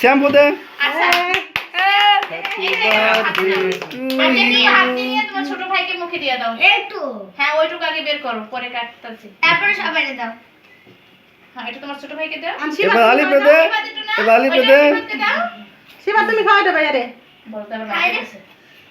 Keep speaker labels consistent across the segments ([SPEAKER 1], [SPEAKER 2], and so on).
[SPEAKER 1] Shampoo দে
[SPEAKER 2] ছোট ভাইকে মুখে দিয়ে দাও
[SPEAKER 3] একটু
[SPEAKER 2] হ্যাঁ ওইটুকু আগে বের করো পরে কাটতেছি
[SPEAKER 3] তারপরে সবাই দাও
[SPEAKER 2] হ্যাঁ এটা তোমার ছোট ভাইকে দাও
[SPEAKER 1] এবার আলি পেদে
[SPEAKER 2] এবার আলি পেদে
[SPEAKER 4] সেবা তুমি খাওয়াই দাও বাইরে
[SPEAKER 2] বলতে
[SPEAKER 4] পারবে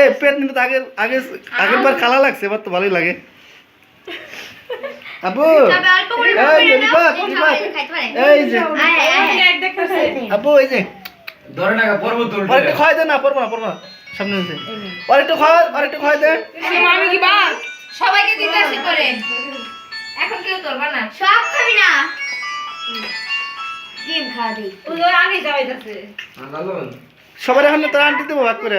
[SPEAKER 4] এ
[SPEAKER 1] পেট নিতে আগে আগে লাগছে এবার তো ভালোই লাগে। এই যে। এই যে
[SPEAKER 5] ধরে না
[SPEAKER 1] দে না না সামনে আছে দে।
[SPEAKER 4] কি বা
[SPEAKER 2] সবাইকে দিতে আসি করে। এখন কেউ না।
[SPEAKER 3] সব খাবি না। ডিম
[SPEAKER 4] আগে
[SPEAKER 1] সবার এখন তো আনতে দেবো ভাগ করে।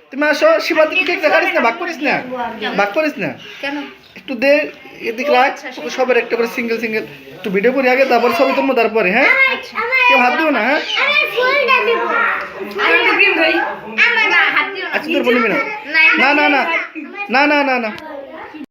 [SPEAKER 1] তুমি আসো শিবা তুমি কেক দেখারিস না? ভাগ করিস না? ভাগ করিস না?
[SPEAKER 3] কেন?
[SPEAKER 1] একটু দে এদিক রাখ ওকে সবার একটা করে সিঙ্গেল সিঙ্গেল একটু ভিডিও করি আগে তারপর ছবি তুলবো তারপরে হ্যাঁ? কেউ হাত দিও না হ্যাঁ? আচ্ছা তোর বলবি না না। না না না না না না।